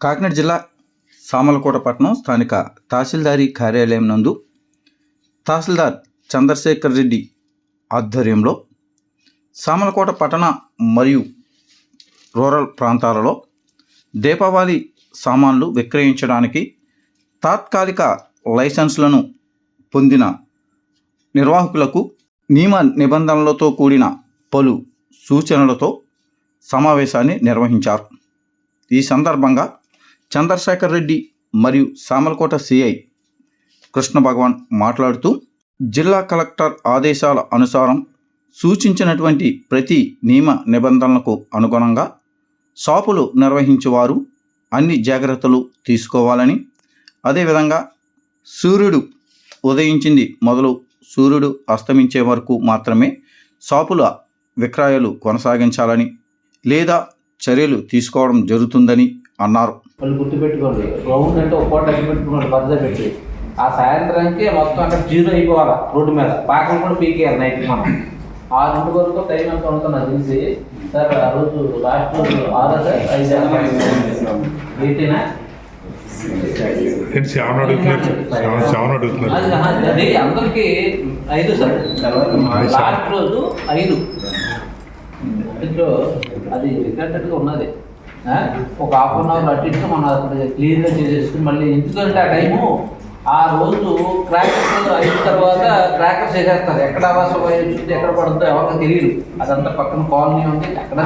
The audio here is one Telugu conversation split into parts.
కాకినాడ జిల్లా సామలకోట పట్టణం స్థానిక తహసీల్దారి కార్యాలయం నందు తహసీల్దార్ చంద్రశేఖర్ రెడ్డి ఆధ్వర్యంలో సామలకోట పట్టణ మరియు రూరల్ ప్రాంతాలలో దీపావళి సామాన్లు విక్రయించడానికి తాత్కాలిక లైసెన్స్లను పొందిన నిర్వాహకులకు నియమ నిబంధనలతో కూడిన పలు సూచనలతో సమావేశాన్ని నిర్వహించారు. ఈ సందర్భంగా చంద్రశేఖర్ రెడ్డి మరియు సామలకోట సిఐ కృష్ణ భగవాన్ మాట్లాడుతూ జిల్లా కలెక్టర్ ఆదేశాల అనుసారం సూచించినటువంటి ప్రతి నియమ నిబంధనలకు అనుగుణంగా షాపులు నిర్వహించేవారు అన్ని జాగ్రత్తలు తీసుకోవాలని అదేవిధంగా సూర్యుడు ఉదయించింది మొదలు సూర్యుడు అస్తమించే వరకు మాత్రమే షాపుల విక్రయాలు కొనసాగించాలని లేదా చర్యలు తీసుకోవడం జరుగుతుందని అన్నారు. వాళ్ళు గుర్తుపెట్టుకోండి. రౌండ్ అంటే ఒక పూట పెట్టుకున్నాడు బద్ద పెట్టి. ఆ సాయంత్రానికి మొత్తం అక్కడ జీరో అయిపోవాలి రోడ్డు మీద. పాకలు కూడా పీకేయాలి నైట్ మనం. ఆరు వరకు టైం ఎంత ఉంటుందో నాకు తెలిసి సార్ ఆ రోజు లాస్ట్ రోజు ఆరో సార్ ఐదు ఎయిటీనా? అది అది అందరికి ఐదు సార్. లాస్ట్ రోజు ఐదు. ఇంట్లో అది రికార్డెడ్గా ఉన్నది? ఒక హాఫ్ అన్ అవర్ అటు ఇటు మనం అక్కడ క్లియర్గా చేసేసుకుని మళ్ళీ ఎందుకంటే ఆ టైము ఆ రోజు క్రాకర్స్ అయిన తర్వాత క్రాకర్స్ వేసేస్తారు. ఎక్కడ ఆవాసం చుట్టూ ఎక్కడ పడుతుందో ఎవరికి తెలియదు. అదంతా పక్కన కాలనీ ఉంది. అక్కడ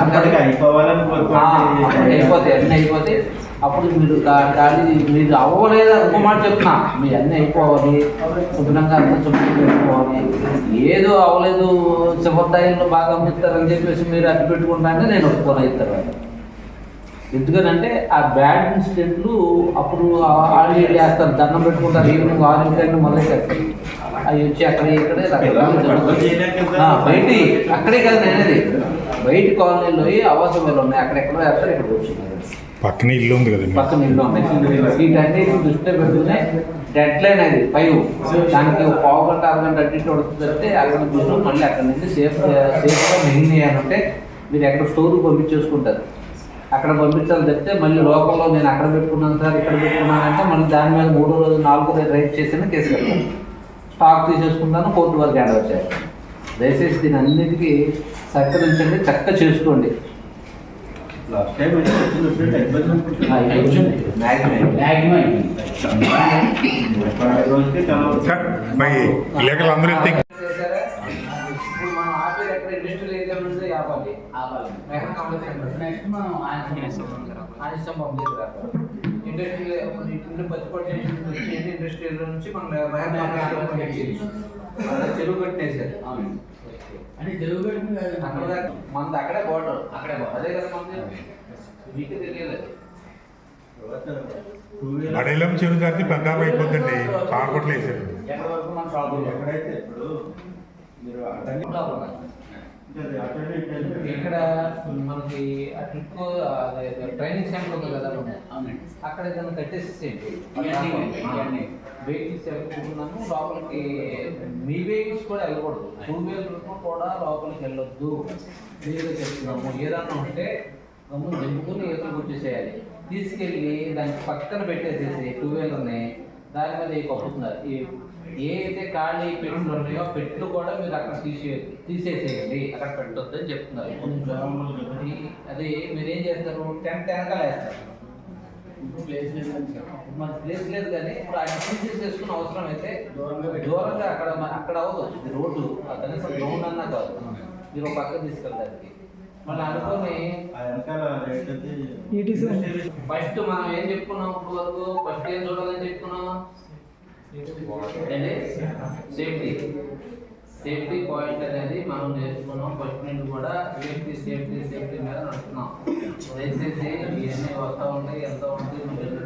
అయిపోతాయి. అన్నీ అయిపోతాయి. అప్పుడు మీరు గాడి మీరు అవ్వలేదు ఇంకో మాట చెప్తున్నా. మీ అన్నీ అయిపోవాలి. శుభ్రంగా అంతా చుట్టూ పెట్టుకోవాలి. ఏదో అవ్వలేదు చివరిదాయిలో బాగా అమ్ముతారని చెప్పేసి మీరు అడ్డు పెట్టుకుంటానే నేను ఒప్పుకొని అయిన తర్వాత. ఎందుకనంటే ఆ బ్యాడ్ ఇన్సిడెంట్లు అప్పుడు ఆడి వేస్తారు దండం పెట్టుకుంటారు ఈవినింగ్ ఆరు గంటలు మొదలు చేస్తారు అవి వచ్చి అక్కడ ఇక్కడే బయటి అక్కడే కాదు నేను అనేది బయట కాలనీలో ఆవాసం వేలు ఉన్నాయి అక్కడెక్కడో వేస్తారు ఇక్కడ వచ్చినాయి పక్కన ఇల్లు ఉంది కదండి. పక్కన ఇల్లు ఉన్నాయి వీటన్నిటిని దృష్టిలో పెట్టుకునే డెడ్ లైన్ అది ఫైవ్ దానికి ఒక పావు గంట అరగంట అడ్డు ఇటు పడుతుందంటే అరగంట కూర్చొని మళ్ళీ అక్కడ నుంచి సేఫ్ సేఫ్గా అని అంటే మీరు ఎక్కడ స్టోర్కి పంపించేసుకుంటారు. అక్కడ పంపించాలి చెప్తే మళ్ళీ లోకల్లో నేను అక్కడ పెట్టుకున్నాను సార్ ఇక్కడ పెట్టుకున్నాను అంటే మళ్ళీ దాని మీద మూడో రోజు నాలుగో రోజు రైట్ చేసిన కేసు స్టాక్ తీసేసుకుంటాను కోర్టు వరకు హ్యాండ్ వచ్చాయి దయచేసి దీని అన్నిటికీ సహకరించండి చక్కగా చేసుకోండి. లాస్ట్ టైం చేసి నుంచి మనం అక్కడ చెరువు తెలుగు పెట్టింది కాదు. అక్కడ మనది అక్కడే బోర్డర్ అక్కడే. అదే కదా మనది మీకు చెరువు దాటి పెద్దాపు అయిపోద్దండి. పారకొట్లు వేసారు ఎక్కడ వరకు మన షాప్ ఎక్కడైతే ఇప్పుడు మీరు ఇక్కడ మనకి ఆ ట్రిప్ అదే ట్రైనింగ్ సెంటర్ ఉంది కదా అక్కడ ఏదైనా కట్టేసేసేయండి వెహికల్స్ వెళ్ళుకుంటున్నాను లోపలికి మీ వెహికల్స్ కూడా వెళ్ళకూడదు. టూ వీలర్ కూడా లోపలికి వెళ్ళొద్దు. క్లియర్గా చెప్తున్నాము ఏదన్నా ఉంటే గమ్మున దింపుకుని ఎదురు వచ్చేసేయాలి తీసుకెళ్ళి దానికి పక్కన పెట్టేసేసి టూ వీలర్ని దాని మీద ఈ కప్పుతున్నారు. ఈ ఏ అయితే ఖాళీ పెట్టులు ఉన్నాయో పెట్లు కూడా మీరు అక్కడ తీసే తీసేసేయండి. అక్కడ పెట్టొద్దు అని చెప్తున్నారు అది మీరు ఏం చేస్తారు? టెంట్ వెనకాల వేస్తారు. మన ప్లేస్ లేదు కానీ ఇప్పుడు ఆయన తీసేసుకున్న అవసరం అయితే దూరంగా అక్కడ అక్కడ అవ్వదు. ఇది రోడ్డు. ఆ కనీసం గ్రౌండ్ అన్నా కాదు. మీరు ఒక పక్క తీసుకెళ్ళడానికి. మళ్ళీ అనుకొని ఆ ఫస్ట్ మనం ఏం చెప్పుకున్నాం ఇప్పుడు వరకు? ఫస్ట్ ఏం చూడాలని చెప్పుకున్నాం? సేఫ్టీ. సేఫ్టీ పాయింట్ అనేది మనం నేర్చుకున్నాం. ఫస్ట్ నుండి కూడా సేఫ్టీ సేఫ్టీ సేఫ్టీ మీద నడుస్తున్నాం. దయచేసి ఇవన్నీ వస్తూ ఉంటాయి ఎంత ఉంటుంది మీరు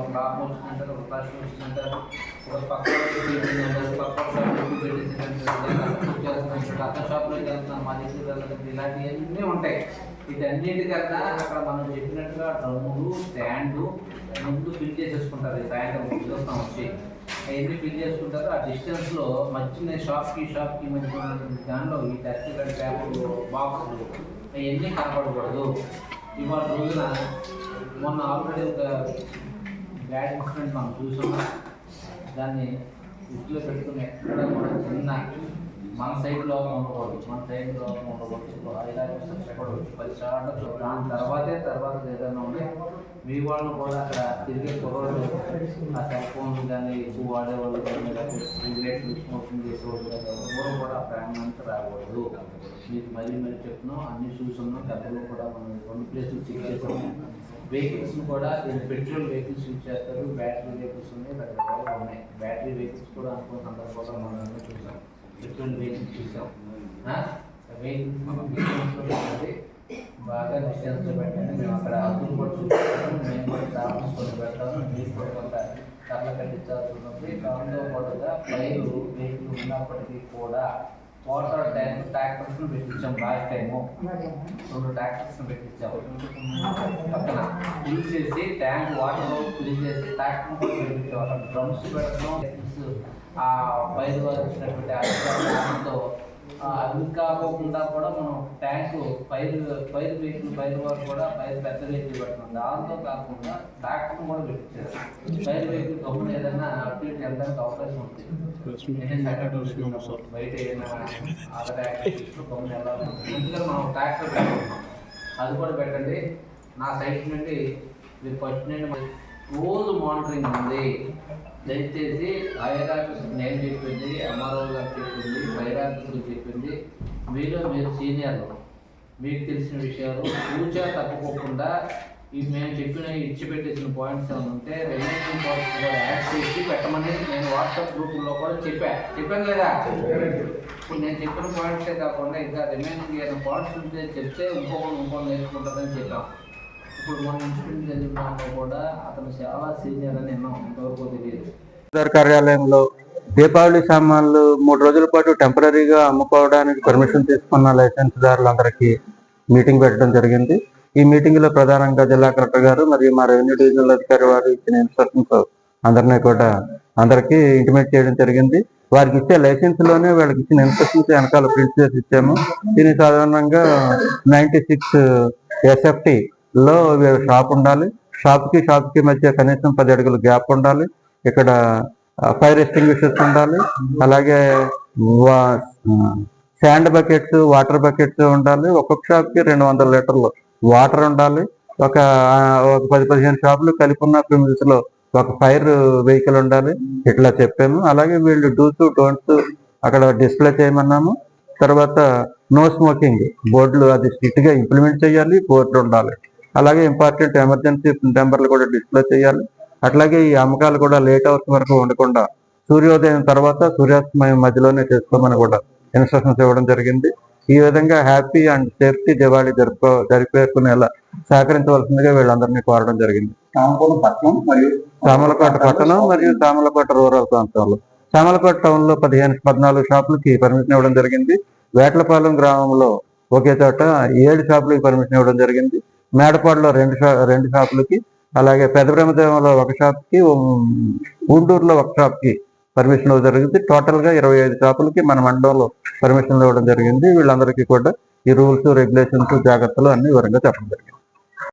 ఒక టాప్ మోషన్ అంటారు ఒక క్లాస్ మోషన్ అంటారు ఒక పక్క పక్క షాప్ షాప్లోకి వెళ్తున్నాం మా దగ్గర వెళ్ళదు ఇలాంటివన్నీ ఉంటాయి. వీటన్నిటికన్నా అక్కడ మనం చెప్పినట్టుగా డ్రమ్ములు స్టాండు ముందు ఫిల్ చేసేసుకుంటారు ఈ సాయంత్రం చూస్తాం వచ్చి. అవన్నీ ఫిల్ చేసుకుంటారు. ఆ డిస్టెన్స్లో మధ్య షాప్కి షాప్కి మధ్య ఉన్నటువంటి దానిలో ఈ టెస్ట్ పేపర్ బాక్సులు అవన్నీ కనపడకూడదు. ఇవాళ రోజున మొన్న ఆల్రెడీ ఒక బ్యాడ్ ఇన్సిడెంట్ మనం చూసాము దాన్ని దృష్టిలో పెట్టుకుని ఎక్కడ కూడా చిన్న మన సైడ్లో ఉండకూడదు. మన సైడ్లో ఉండకూడదు. ఇలా ఎక్కడ వచ్చి పది సార్లు దాని తర్వాతే తర్వాత ఏదైనా ఉంటే మీ వాళ్ళు కూడా అక్కడ తిరిగే కుర్రోళ్ళు ఆ సెల్ ఫోన్ కానీ ఎక్కువ వాడేవాళ్ళు కానీ లేకపోతే స్మోకింగ్ చేసేవాళ్ళు కానీ ఎవరు కూడా ఆ రాకూడదు. మీకు మరీ మరీ చెప్తున్నాం అన్ని చూసున్నాం గతంలో కూడా మనం కొన్ని ప్లేసులు చెక్ చేసాము. వెహికల్స్ కూడా పెట్రోల్ వెహికల్స్ యూజ్ చేస్తారు బ్యాటరీ వెహికల్స్ ఉన్నాయి రకరకాలుగా ఉన్నాయి. బ్యాటరీ వెహికల్స్ కూడా అనుకున్న సందర్భంలో మనం చూసాం. పెట్రోల్ వెహికల్స్ చూసాం. వెహికల్స్ బాగా డిస్టెన్స్లో పెట్టండి. మేము అక్కడ అదును కూడా చూపిస్తాము. మేము కూడా ట్రావెల్స్ కొన్ని పెడతాము. మీరు కూడా కొంత కళ్ళ కట్టించాల్సి ఉంటుంది. దాంతో పాటుగా పైరు వెహికల్ ఉన్నప్పటికీ కూడా వాటర్ ట్యాంక్ ట్రాక్టర్స్ పెట్టించాం లాస్ట్ టైము రెండు ట్రాక్టర్స్ పెట్టించాం పక్కన ఫిల్ చేసి ట్యాంక్ వాటర్ ఫిల్ చేసి ట్రాక్టర్ పెట్టించాం డ్రమ్స్ పెడతాం ఆ వారు వచ్చినటువంటి అధికారులతో అది కాకోకుండా కూడా మనం ట్యాంక్ పైరు పైరు వెహికల్ పైరు వారు కూడా పైరు పెద్ద వెహికల్ పెడుతున్నాం దాంతో కాకుండా ట్రాక్టర్ కూడా పెట్టించారు పైరు వెహికల్ గమ్మున ఏదైనా అటు ఇటు వెళ్ళడానికి అవకాశం ఉంది. బయట ఏదైనా గమ్మున వెళ్ళాలి ముందుగా మనం ట్రాక్టర్ పెట్టుకుంటున్నాం అది కూడా పెట్టండి. నా సైట్ నుండి మీరు ఫస్ట్ నుండి రోజు మానిటరింగ్ ఉంది. దయచేసి ఆయర్ ఆఫీసర్ నేను చెప్పింది ఎంఆర్ఓ గారు చెప్పింది ఫైర్ ఆఫీసర్ చెప్పింది. మీలో మీరు సీనియర్లు మీకు తెలిసిన విషయాలు. ఫ్యూచర్ తప్పకోకుండా ఇది మేము చెప్పిన ఇచ్చి పెట్టేసిన పాయింట్స్ ఏమైనా ఉంటే రిమైనింగ్ పాయింట్స్ కూడా యాడ్ చేసి పెట్టమని నేను వాట్సాప్ గ్రూపుల్లో కూడా చెప్పా. చెప్పాను లేదా ఇప్పుడు నేను చెప్పిన పాయింట్సే కాకుండా ఇంకా రిమైనింగ్ ఏదైనా పాయింట్స్ ఉంటే చెప్తే ఇంకొకరు ఇంకొకరు నేర్చుకుంటుందని చెప్పాం. ఇప్పుడు మన కూడా అతను చాలా సీనియర్ అని విన్నాం ఇంతవరకు తెలియదు కార్యాలయంలో దీపావళి సామాన్లు మూడు రోజుల పాటు టెంపరీగా అమ్ముకోవడానికి పర్మిషన్ తీసుకున్న లైసెన్స్దారులందరికీ మీటింగ్ పెట్టడం జరిగింది. ఈ మీటింగ్లో ప్రధానంగా జిల్లా కలెక్టర్ గారు మరియు మా రెవెన్యూ డివిజనల్ అధికారి వారు ఇచ్చిన ఇన్స్ట్రక్షన్స్ అందరినీ కూడా అందరికీ ఇంటిమేట్ చేయడం జరిగింది. వారికి ఇచ్చే లైసెన్స్లోనే వాళ్ళకి ఇచ్చిన ఇన్స్ట్రక్షన్స్ వెనకాల ప్రింట్ చేసి ఇచ్చాము. దీన్ని సాధారణంగా నైన్టీ సిక్స్ ఎస్ఎఫ్టీ లో షాప్ ఉండాలి? షాప్కి షాప్కి మధ్య కనీసం పది అడుగులు గ్యాప్ ఉండాలి. ఇక్కడ ఫైర్ ఎస్టింగ్విషర్స్ ఉండాలి. అలాగే శాండ్ బకెట్స్ వాటర్ బకెట్స్ ఉండాలి. ఒక్కొక్క షాప్కి రెండు వందల లీటర్లు వాటర్ ఉండాలి. ఒక ఒక పది పదిహేను షాపులు కలిపి ఉన్న ఫిమిల్స్లో లో ఒక ఫైర్ వెహికల్ ఉండాలి. ఇట్లా చెప్పాము అలాగే వీళ్ళు డూస్ డోంట్స్ అక్కడ డిస్ప్లే చేయమన్నాము. తర్వాత నో స్మోకింగ్ బోర్డులు అది స్ట్రిక్ట్గా ఇంప్లిమెంట్ చేయాలి. బోర్డు ఉండాలి. అలాగే ఇంపార్టెంట్ ఎమర్జెన్సీ నెంబర్లు కూడా డిస్ప్లే చేయాలి. అట్లాగే ఈ అమ్మకాలు కూడా లేట్ అవర్స్ వరకు ఉండకుండా సూర్యోదయం తర్వాత సూర్యాస్తమయం మధ్యలోనే చేసుకోమని కూడా ఇన్స్ట్రక్షన్స్ ఇవ్వడం జరిగింది. ఈ విధంగా హ్యాపీ అండ్ సేఫ్టీ దివాళీ జరుపు జరిపేసుకునేలా సహకరించవలసిందిగా వీళ్ళందరినీ కోరడం జరిగింది. సామలకోట పట్టణం మరియు సామలకోట రూరల్ ప్రాంతాల్లో. సామలకోట టౌన్లో పదిహేను పద్నాలుగు షాపులకి పర్మిషన్ ఇవ్వడం జరిగింది. వేట్లపాలెం గ్రామంలో ఒకే చోట ఏడు షాపులకి పర్మిషన్ ఇవ్వడం జరిగింది. మేడపాడులో రెండు షా రెండు షాపులకి అలాగే పెద్ద బ్రహ్మదేవంలో ఒక షాప్కి గుంటూరులో ఒక షాప్కి పర్మిషన్ ఇవ్వడం జరిగింది. టోటల్గా ఇరవై ఐదు షాపులకి మన మండలంలో పర్మిషన్ ఇవ్వడం జరిగింది. వీళ్ళందరికీ కూడా ఈ రూల్స్ రెగ్యులేషన్స్ జాగ్రత్తలు అన్ని వివరంగా చెప్పడం జరిగింది.